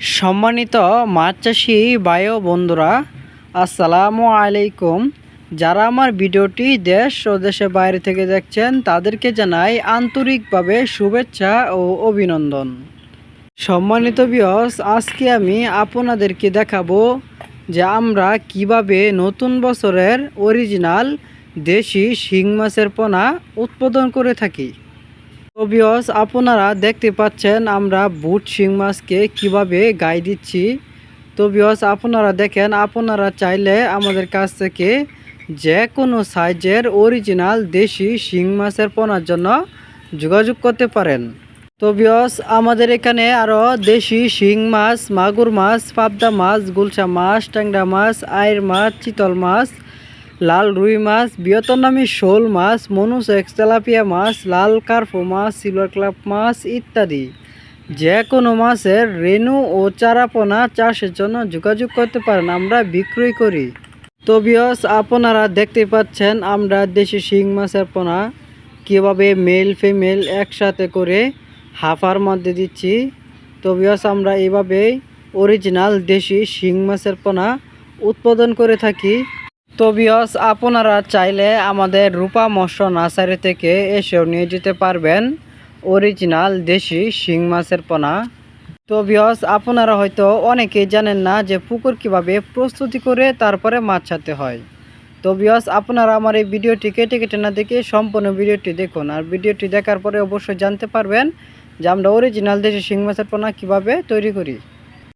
সম্মানিত মাছ চাষি বায়ো বন্ধুরা, আসসালামু আলাইকুম। যারা আমার ভিডিওটি দেশ ও দেশের বাইরে থেকে দেখছেন, তাদেরকে জানাই আন্তরিকভাবে শুভেচ্ছা ও অভিনন্দন। সম্মানিত বিয়স আজকে আমি আপনাদেরকে দেখাবো যে আমরা কীভাবে নতুন বছরের অরিজিনাল দেশি শিং মাছের পোনা উৎপাদন করে থাকি। তো বিয়স আপনারা দেখতে পাচ্ছেন আমরা বুট শিং মাছকে কীভাবে গাই দিচ্ছি। তো বিয়স আপনারা দেখেন, আপনারা চাইলে আমাদের কাছ থেকে যে কোনো সাইজের অরিজিনাল দেশি শিং মাছের পোনার জন্য যোগাযোগ করতে পারেন। তো বিয়স আমাদের এখানে আরও দেশি শিং মাছ, মাগুর মাছ, পাবদা মাছ, গুলশা মাছ, ট্যাংরা মাছ আয়ের মাছ, চিতল মাছ লাল রুই মাছ বিয়তনামী শোল মাছ মনুস এক্সতেলাপিয়া মাছ, লাল কার্ফো মাছ, সিলভার ক্লাব মাছ ইত্যাদি। যে কোনো মাছের রেণু ও চারাপোনা চাষের জন্য যোগাযোগ করতে পারেন, আমরা বিক্রয় করি। তো বিয়স আপনারা দেখতে পাচ্ছেন, আমরা দেশি শিং মাছের পোনা। কীভাবে মেল ফিমেল একসাথে করে হাফার মধ্যে দিচ্ছি। তো বিয়স আমরা এইভাবেই অরিজিনাল দেশি শিং মাছের পোনা উৎপাদন করে থাকি। তো বিয়স আপনারা চাইলে আমাদের রূপা মৎস্য নার্সারি থেকে এসেও নিয়ে যেতে পারবেন। অরিজিনাল দেশি শিং মাছের পোনা। তো বিয়স আপনারা হয়তো অনেকেই জানেন না যে পুকুর কীভাবে প্রস্তুতি করে তারপরে মাছ ছাড়তে হয়। তো বিয়স আপনারা আমার এই ভিডিওটি কেটে কেটে না দেখে সম্পূর্ণ ভিডিওটি দেখুন। আর ভিডিওটি দেখার পরে অবশ্যই জানতে পারবেন যে আমরা অরিজিনাল দেশি শিং মাছের পোনা কীভাবে তৈরি করি।